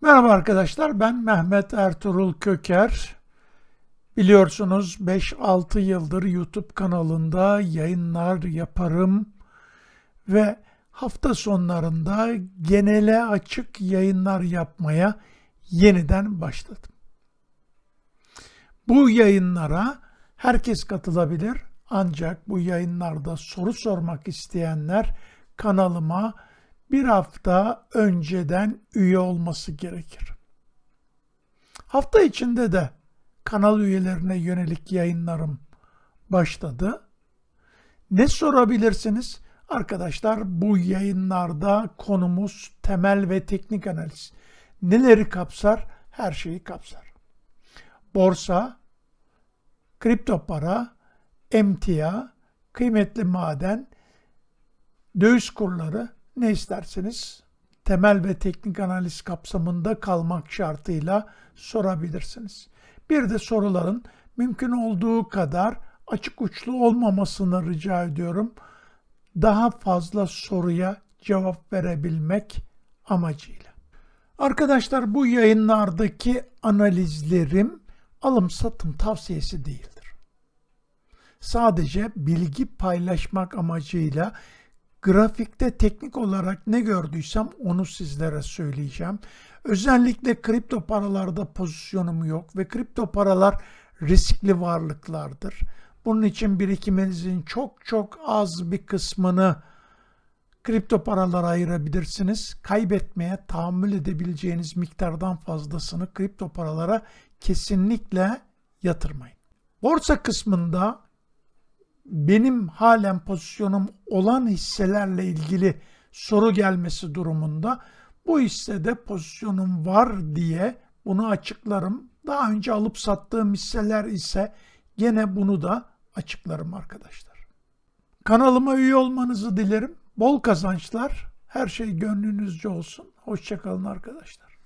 Merhaba arkadaşlar, ben Mehmet Ertuğrul Köker. Biliyorsunuz 5-6 yıldır YouTube kanalında yayınlar yaparım ve hafta sonlarında genele açık yayınlar yapmaya yeniden başladım. Bu yayınlara herkes katılabilir ancak bu yayınlarda soru sormak isteyenler kanalıma bir hafta önceden üye olması gerekir. Hafta içinde de kanal üyelerine yönelik yayınlarım başladı. Ne sorabilirsiniz? Arkadaşlar bu yayınlarda konumuz temel ve teknik analiz. Neleri kapsar? Her şeyi kapsar. Borsa, kripto para, emtia, kıymetli maden, döviz kurları, ne isterseniz temel ve teknik analiz kapsamında kalmak şartıyla sorabilirsiniz. Bir de soruların mümkün olduğu kadar açık uçlu olmamasını rica ediyorum. Daha fazla soruya cevap verebilmek amacıyla. Arkadaşlar bu yayınlardaki analizlerim alım satım tavsiyesi değildir. Sadece bilgi paylaşmak amacıyla grafikte teknik olarak ne gördüysem onu sizlere söyleyeceğim. Özellikle kripto paralarda pozisyonum yok ve kripto paralar riskli varlıklardır. Bunun için birikiminizin çok çok az bir kısmını kripto paralara ayırabilirsiniz. Kaybetmeye tahammül edebileceğiniz miktardan fazlasını kripto paralara kesinlikle yatırmayın. Borsa kısmında benim halen pozisyonum olan hisselerle ilgili soru gelmesi durumunda bu hissede pozisyonum var diye bunu açıklarım. Daha önce alıp sattığım hisseler ise gene bunu da açıklarım arkadaşlar. Kanalıma üye olmanızı dilerim. Bol kazançlar. Her şey gönlünüzce olsun. Hoşçakalın arkadaşlar.